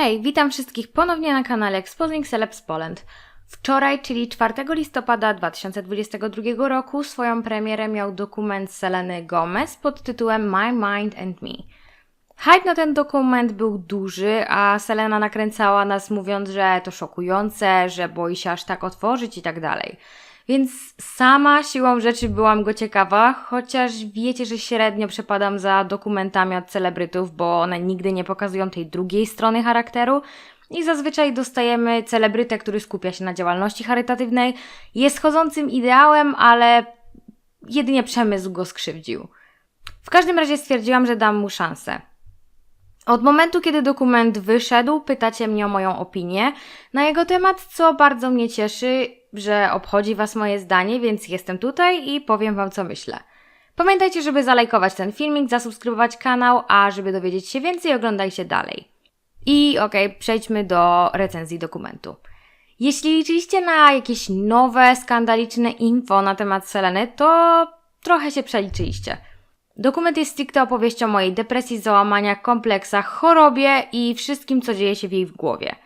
Hej, witam wszystkich ponownie na kanale Exposing Celebs Poland. Wczoraj, czyli 4 listopada 2022 roku, swoją premierę miał dokument Seleny Gomez pod tytułem My Mind and Me. Hype na ten dokument był duży, a Selena nakręcała nas mówiąc, że to szokujące, że boi się aż tak otworzyć i tak dalej. Więc sama siłą rzeczy byłam go ciekawa, chociaż wiecie, że średnio przepadam za dokumentami od celebrytów, bo one nigdy nie pokazują tej drugiej strony charakteru. I zazwyczaj dostajemy celebrytę, który skupia się na działalności charytatywnej, jest chodzącym ideałem, ale jedynie przemysł go skrzywdził. W każdym razie stwierdziłam, że dam mu szansę. Od momentu, kiedy dokument wyszedł, pytacie mnie o moją opinię na jego temat, co bardzo mnie cieszy, że obchodzi Was moje zdanie, więc jestem tutaj i powiem Wam, co myślę. Pamiętajcie, żeby zalajkować ten filmik, zasubskrybować kanał, a żeby dowiedzieć się więcej, oglądajcie dalej. I okej, okay, przejdźmy do recenzji dokumentu. Jeśli liczyliście na jakieś nowe, skandaliczne info na temat Seleny, to trochę się przeliczyliście. Dokument jest stricte opowieścią mojej depresji, załamaniach, kompleksach, chorobie i wszystkim, co dzieje się w jej w głowie.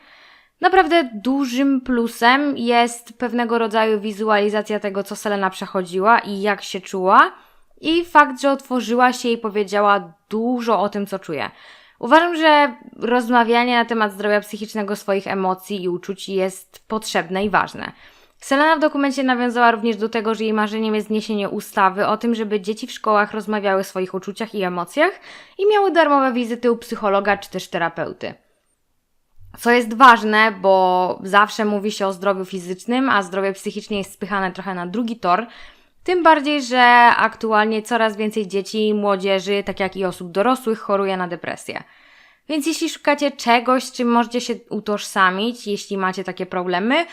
Naprawdę dużym plusem jest pewnego rodzaju wizualizacja tego, co Selena przechodziła i jak się czuła, i fakt, że otworzyła się i powiedziała dużo o tym, co czuje. Uważam, że rozmawianie na temat zdrowia psychicznego swoich emocji i uczuć jest potrzebne i ważne. Selena w dokumencie nawiązała również do tego, że jej marzeniem jest zniesienie ustawy o tym, żeby dzieci w szkołach rozmawiały o swoich uczuciach i emocjach i miały darmowe wizyty u psychologa czy też terapeuty. Co jest ważne, bo zawsze mówi się o zdrowiu fizycznym, a zdrowie psychiczne jest spychane trochę na drugi tor. Tym bardziej, że aktualnie coraz więcej dzieci i młodzieży, tak jak i osób dorosłych, choruje na depresję. Więc jeśli szukacie czegoś, czym możecie się utożsamić, jeśli macie takie problemy,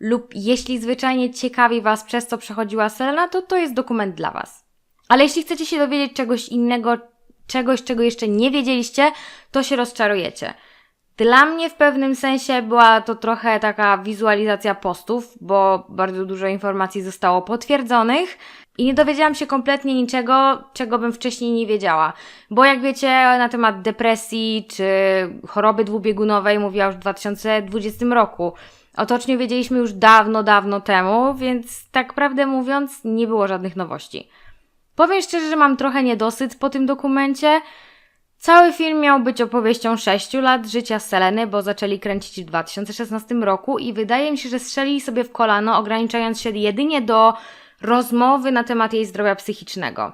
lub jeśli zwyczajnie ciekawi Was, przez co przechodziła Selena, to to jest dokument dla Was. Ale jeśli chcecie się dowiedzieć czegoś innego, czegoś, czego jeszcze nie wiedzieliście, to się rozczarujecie. Dla mnie w pewnym sensie była to trochę taka wizualizacja postów, bo bardzo dużo informacji zostało potwierdzonych i nie dowiedziałam się kompletnie niczego, czego bym wcześniej nie wiedziała. Bo jak wiecie, na temat depresji czy choroby dwubiegunowej mówiła już w 2020 roku. Otocznie wiedzieliśmy już dawno, dawno temu, więc tak prawdę mówiąc, nie było żadnych nowości. Powiem szczerze, że mam trochę niedosyt po tym dokumencie. Cały film miał być opowieścią 6 lat życia Seleny, bo zaczęli kręcić w 2016 roku i wydaje mi się, że strzelili sobie w kolano, ograniczając się jedynie do rozmowy na temat jej zdrowia psychicznego.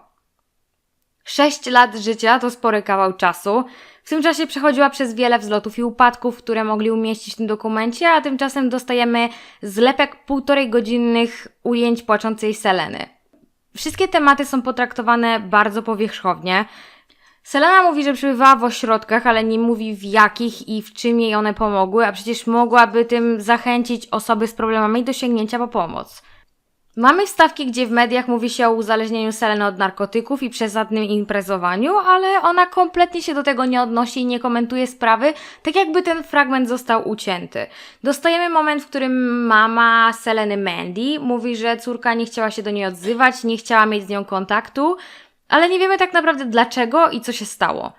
6 lat życia to spory kawał czasu. W tym czasie przechodziła przez wiele wzlotów i upadków, które mogli umieścić w tym dokumencie, a tymczasem dostajemy zlepek półtorej godzinnych ujęć płaczącej Seleny. Wszystkie tematy są potraktowane bardzo powierzchownie. Selena mówi, że przebywała w ośrodkach, ale nie mówi w jakich i w czym jej one pomogły, a przecież mogłaby tym zachęcić osoby z problemami do sięgnięcia po pomoc. Mamy wstawki, gdzie w mediach mówi się o uzależnieniu Seleny od narkotyków i przesadnym imprezowaniu, ale ona kompletnie się do tego nie odnosi i nie komentuje sprawy, tak jakby ten fragment został ucięty. Dostajemy moment, w którym mama Seleny Mandy mówi, że córka nie chciała się do niej odzywać, nie chciała mieć z nią kontaktu, ale nie wiemy tak naprawdę dlaczego i co się stało.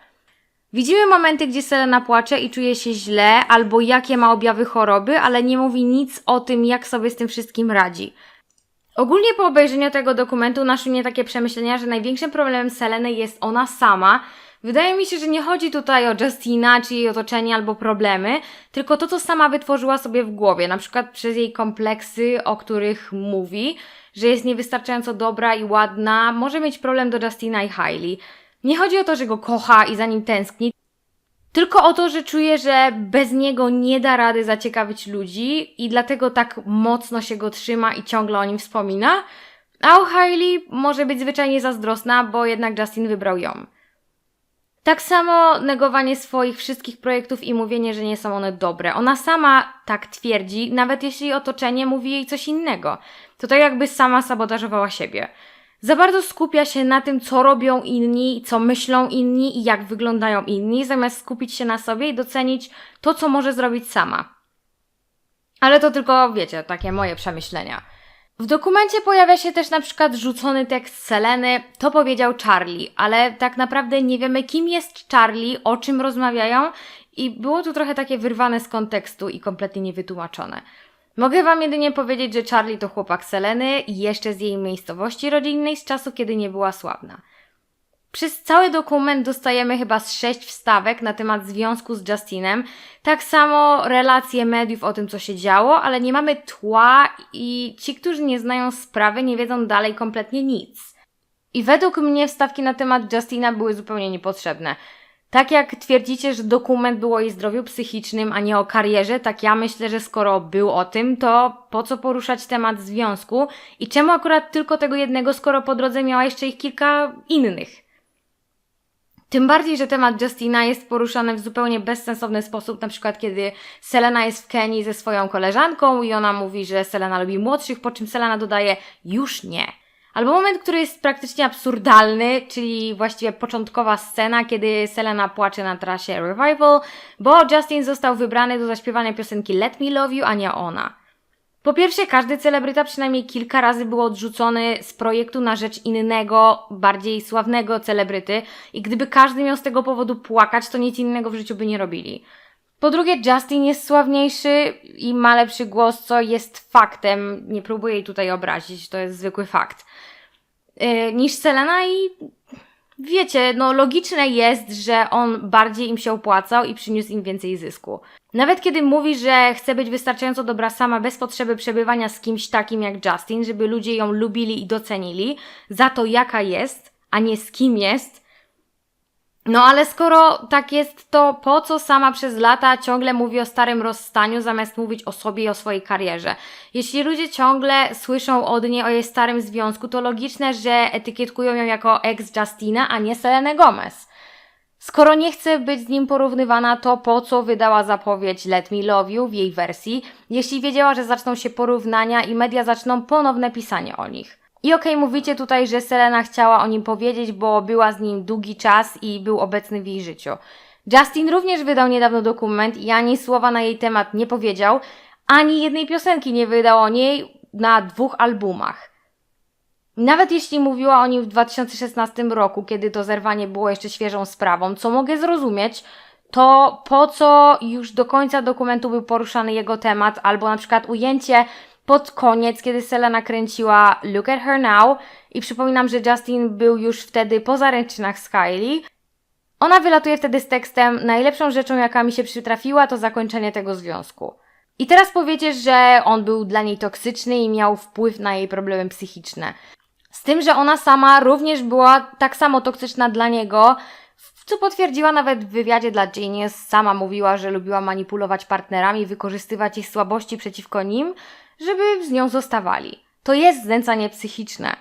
Widzimy momenty, gdzie Selena płacze i czuje się źle, albo jakie ma objawy choroby, ale nie mówi nic o tym, jak sobie z tym wszystkim radzi. Ogólnie po obejrzeniu tego dokumentu naszły mnie takie przemyślenia, że największym problemem Seleny jest ona sama. Wydaje mi się, że nie chodzi tutaj o Justina czy jej otoczenie albo problemy, tylko to, co sama wytworzyła sobie w głowie, na przykład przez jej kompleksy, o których mówi, że jest niewystarczająco dobra i ładna, może mieć problem do Justina i Hailey. Nie chodzi o to, że go kocha i za nim tęskni, tylko o to, że czuje, że bez niego nie da rady zaciekawić ludzi i dlatego tak mocno się go trzyma i ciągle o nim wspomina. A o Hailey może być zwyczajnie zazdrosna, bo jednak Justin wybrał ją. Tak samo negowanie swoich wszystkich projektów i mówienie, że nie są one dobre. Ona sama tak twierdzi, nawet jeśli otoczenie mówi jej coś innego. To tak jakby sama sabotażowała siebie. Za bardzo skupia się na tym, co robią inni, co myślą inni i jak wyglądają inni, zamiast skupić się na sobie i docenić to, co może zrobić sama. Ale to tylko, wiecie, takie moje przemyślenia. W dokumencie pojawia się też na przykład rzucony tekst Seleny, to powiedział Charlie, ale tak naprawdę nie wiemy kim jest Charlie, o czym rozmawiają I było to trochę takie wyrwane z kontekstu i kompletnie niewytłumaczone. Mogę Wam jedynie powiedzieć, że Charlie to chłopak Seleny jeszcze z jej miejscowości rodzinnej z czasu, kiedy nie była sławna. Przez cały dokument dostajemy chyba z sześć wstawek na temat związku z Justinem. Tak samo relacje mediów o tym, co się działo, ale nie mamy tła i ci, którzy nie znają sprawy, nie wiedzą dalej kompletnie nic. I według mnie wstawki na temat Justina były zupełnie niepotrzebne. Tak jak twierdzicie, że dokument był o jej zdrowiu psychicznym, a nie o karierze, tak ja myślę, że skoro był o tym, to po co poruszać temat związku i czemu akurat tylko tego jednego, skoro po drodze miała jeszcze ich kilka innych? Tym bardziej, że temat Justina jest poruszany w zupełnie bezsensowny sposób, na przykład kiedy Selena jest w Kenii ze swoją koleżanką i ona mówi, że Selena lubi młodszych, po czym Selena dodaje już nie. Albo moment, który jest praktycznie absurdalny, czyli właściwie początkowa scena, kiedy Selena płacze na trasie Revival, bo Justin został wybrany do zaśpiewania piosenki Let Me Love You, a nie ona. Po pierwsze, każdy celebryta przynajmniej kilka razy był odrzucony z projektu na rzecz innego, bardziej sławnego celebryty i gdyby każdy miał z tego powodu płakać, to nic innego w życiu by nie robili. Po drugie, Justin jest sławniejszy i ma lepszy głos, co jest faktem. Nie próbuję jej tutaj obrazić, to jest zwykły fakt. Yy, niż Selena i wiecie, no logiczne jest, że on bardziej im się opłacał i przyniósł im więcej zysku. Nawet kiedy mówi, że chce być wystarczająco dobra sama bez potrzeby przebywania z kimś takim jak Justin, żeby ludzie ją lubili i docenili za to, jaka jest, a nie z kim jest, no ale skoro tak jest, to po co sama przez lata ciągle mówi o starym rozstaniu, zamiast mówić o sobie i o swojej karierze? Jeśli ludzie ciągle słyszą od niej o jej starym związku, to logiczne, że etykietkują ją jako ex Justina, a nie Selena Gomez. Skoro nie chce być z nim porównywana, to po co wydała zapowiedź Let Me Love You w jej wersji, jeśli wiedziała, że zaczną się porównania i media zaczną ponowne pisanie o nich? I okej, okay, mówicie tutaj, że Selena chciała o nim powiedzieć, bo była z nim długi czas i był obecny w jej życiu. Justin również wydał niedawno dokument i ani słowa na jej temat nie powiedział, ani jednej piosenki nie wydał o niej na dwóch albumach. Nawet jeśli mówiła o nim w 2016 roku, kiedy to zerwanie było jeszcze świeżą sprawą, co mogę zrozumieć, to po co już do końca dokumentu był poruszany jego temat, albo na przykład ujęcie pod koniec, kiedy Selena kręciła Look at Her Now i przypominam, że Justin był już wtedy po zaręczynach z Kylie. Ona wylatuje wtedy z tekstem najlepszą rzeczą, jaka mi się przytrafiła, to zakończenie tego związku. I teraz powiecie, że on był dla niej toksyczny i miał wpływ na jej problemy psychiczne. Z tym, że ona sama również była tak samo toksyczna dla niego, co potwierdziła nawet w wywiadzie dla Genius. Sama mówiła, że lubiła manipulować partnerami, wykorzystywać ich słabości przeciwko nim, żeby z nią zostawali. To jest znęcanie psychiczne.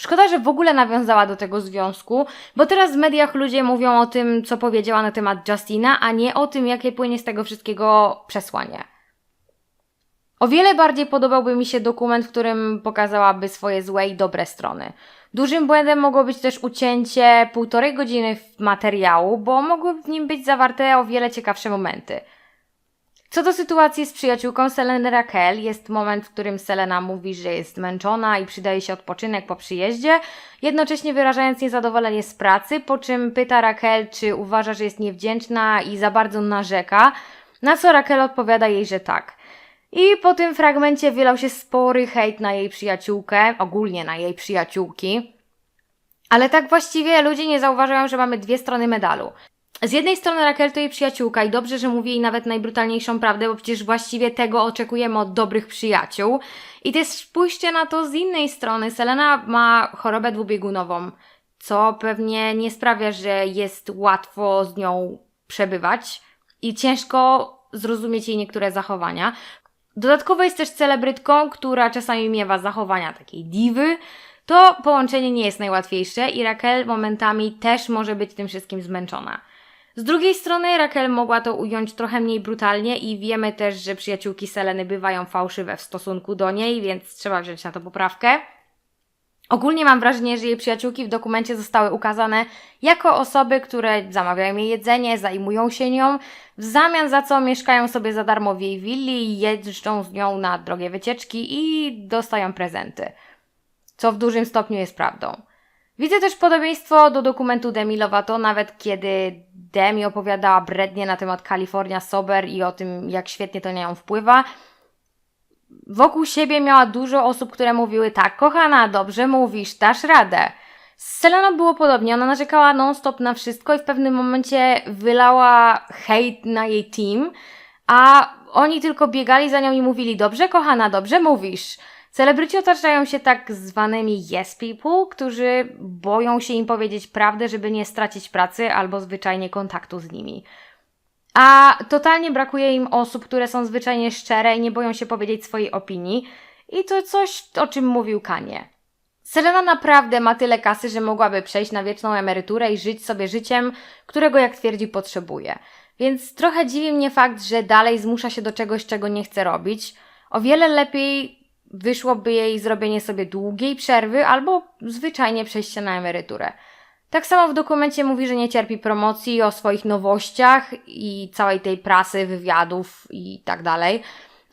Szkoda, że w ogóle nawiązała do tego związku, bo teraz w mediach ludzie mówią o tym, co powiedziała na temat Justina, a nie o tym, jakie płynie z tego wszystkiego przesłanie. O wiele bardziej podobałby mi się dokument, w którym pokazałaby swoje złe i dobre strony. Dużym błędem mogło być też ucięcie półtorej godziny materiału, bo mogły w nim być zawarte o wiele ciekawsze momenty. Co do sytuacji z przyjaciółką Seleny Raquel, jest moment, w którym Selena mówi, że jest zmęczona i przydaje się odpoczynek po przyjeździe, jednocześnie wyrażając niezadowolenie z pracy, po czym pyta Raquel, czy uważa, że jest niewdzięczna i za bardzo narzeka, na co Raquel odpowiada jej, że tak. I po tym fragmencie wylał się spory hejt na jej przyjaciółkę, ogólnie na jej przyjaciółki. Ale tak właściwie ludzie nie zauważają, że mamy dwie strony medalu. Z jednej strony Raquel to jej przyjaciółka i dobrze, że mówi jej nawet najbrutalniejszą prawdę, bo przecież właściwie tego oczekujemy od dobrych przyjaciół. I też spójrzcie na to z innej strony. Selena ma chorobę dwubiegunową, co pewnie nie sprawia, że jest łatwo z nią przebywać i ciężko zrozumieć jej niektóre zachowania. Dodatkowo jest też celebrytką, która czasami miewa zachowania takiej diwy. To połączenie nie jest najłatwiejsze i Raquel momentami też może być tym wszystkim zmęczona. Z drugiej strony Raquel mogła to ująć trochę mniej brutalnie i wiemy też, że przyjaciółki Seleny bywają fałszywe w stosunku do niej, więc trzeba wziąć na to poprawkę. Ogólnie mam wrażenie, że jej przyjaciółki w dokumencie zostały ukazane jako osoby, które zamawiają jej jedzenie, zajmują się nią, w zamian za co mieszkają sobie za darmo w jej willi jeżdżą z nią na drogie wycieczki i dostają prezenty. Co w dużym stopniu jest prawdą. Widzę też podobieństwo do dokumentu Demi Lovato, nawet kiedy Demi opowiadała brednie na temat California Sober i o tym, jak świetnie to na nią wpływa. Wokół siebie miała dużo osób, które mówiły tak, kochana, dobrze mówisz, dasz radę. Z Seleną było podobnie, ona narzekała non-stop na wszystko i w pewnym momencie wylała hejt na jej team, a oni tylko biegali za nią i mówili, dobrze kochana, dobrze mówisz. Celebryci otaczają się tak zwanymi yes people, którzy boją się im powiedzieć prawdę, żeby nie stracić pracy albo zwyczajnie kontaktu z nimi. A totalnie brakuje im osób, które są zwyczajnie szczere i nie boją się powiedzieć swojej opinii. I to coś, o czym mówił Kanie. Selena naprawdę ma tyle kasy, że mogłaby przejść na wieczną emeryturę i żyć sobie życiem, którego, jak twierdzi, potrzebuje. Więc trochę dziwi mnie fakt, że dalej zmusza się do czegoś, czego nie chce robić. O wiele lepiej wyszłoby jej zrobienie sobie długiej przerwy albo zwyczajnie przejście na emeryturę. Tak samo w dokumencie mówi, że nie cierpi promocji o swoich nowościach i całej tej prasy, wywiadów i tak dalej.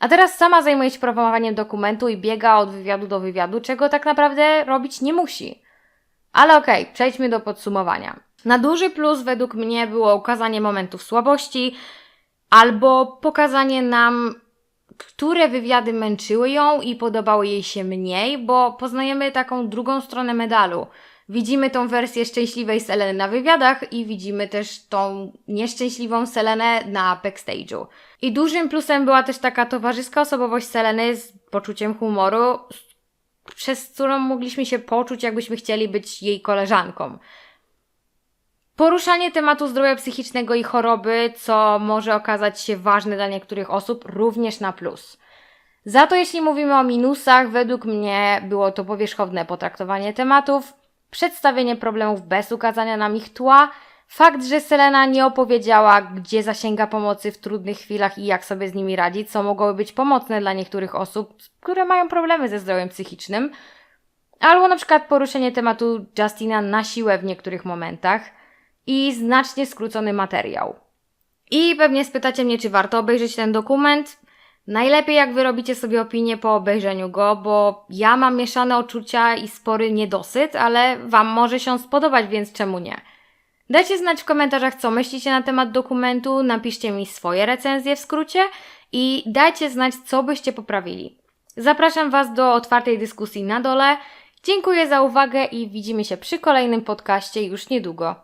A teraz sama zajmuje się promowaniem dokumentu i biega od wywiadu do wywiadu, czego tak naprawdę robić nie musi. Ale okej, przejdźmy do podsumowania. Na duży plus według mnie było ukazanie momentów słabości albo pokazanie nam, które wywiady męczyły ją i podobały jej się mniej, bo poznajemy taką drugą stronę medalu. Widzimy tą wersję szczęśliwej Seleny na wywiadach i widzimy też tą nieszczęśliwą Selenę na backstage'u. I dużym plusem była też taka towarzyska osobowość Seleny z poczuciem humoru, przez którą mogliśmy się poczuć, jakbyśmy chcieli być jej koleżanką. Poruszanie tematu zdrowia psychicznego i choroby, co może okazać się ważne dla niektórych osób, również na plus. Za to, jeśli mówimy o minusach, według mnie było to powierzchowne potraktowanie tematów, przedstawienie problemów bez ukazania nam ich tła, fakt, że Selena nie opowiedziała, gdzie zasięga pomocy w trudnych chwilach i jak sobie z nimi radzić, co mogłoby być pomocne dla niektórych osób, które mają problemy ze zdrowiem psychicznym, albo na przykład poruszenie tematu Justina na siłę w niektórych momentach i znacznie skrócony materiał. I pewnie spytacie mnie, czy warto obejrzeć ten dokument. Najlepiej jak wy robicie sobie opinię po obejrzeniu go, bo ja mam mieszane uczucia i spory niedosyt, ale wam może się spodobać, więc czemu nie? Dajcie znać w komentarzach, co myślicie na temat dokumentu, napiszcie mi swoje recenzje w skrócie i dajcie znać, co byście poprawili. Zapraszam Was do otwartej dyskusji na dole. Dziękuję za uwagę i widzimy się przy kolejnym podcaście już niedługo.